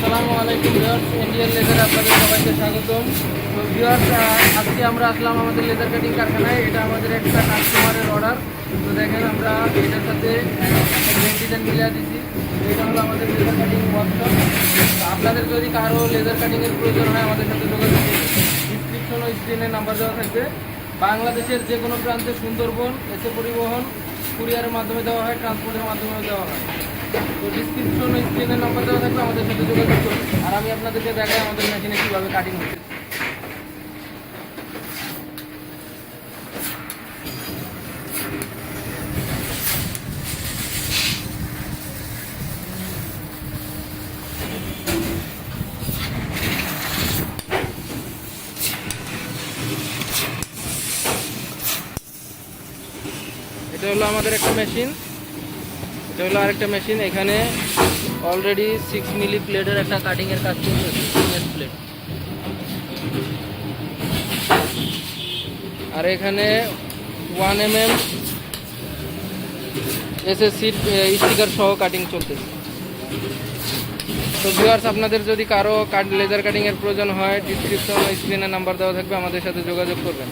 আসসালামু আলাইকুম viewers Indian laser আপনাদের সবাইকে স্বাগতম। তো ভিউয়ার্স আজকে আমরা আসলাম আমাদের লেজার কাটিং কারখানায়। এটা আমাদের একটা কাস্টমারের অর্ডার তো দেখেন আমরা এটার সাথে গ্রেড ডিজাইন মিলিয়ে দিচ্ছি এটা হলো আমাদের লেজার কাটিং ওয়ার্কশপ আপনাদের যদি কারও লেজার কাটিংয়ের প্রয়োজন হয়, আমাদের সাথে যোগাযোগ ডিসক্রিপশন ও স্ক্রিনে নাম্বার দেওয়া থাকবে। বাংলাদেশের যে কোনো প্রান্তে সুন্দরবন, এসে পরিবহন কুরিয়ারের মাধ্যমে দেওয়া হয় ট্রান্সপোর্টের মাধ্যমেও দেওয়া হয়। তো ডিসক্রিপশন স্ক্রিনের নাম্বার দেওয়া থাকবে আমাদের সাথে যোগাযোগ করুন। আর আমি আপনাদেরকে দেখাই আমাদের মেশিনে কীভাবে কাটিং হচ্ছে। এটা হলো আমাদের একটা মেশিন এটা হলো আরেকটা মেশিন এখানে অলরেডি সিক্স মিলি প্লেটের একটা কাটিংয়ের কাজ চলছে প্লেট আর এখানে ওয়ান এম এম এসএসসির স্টিকার সহ কাটিং চলতেছে তো ভিউয়ার্স আপনাদের যদি কারও লেজার কাটিংয়ের প্রয়োজন হয় ডিসক্রিপশন স্ক্রিনে নাম্বার দেওয়া থাকবে, আমাদের সাথে যোগাযোগ করবেন।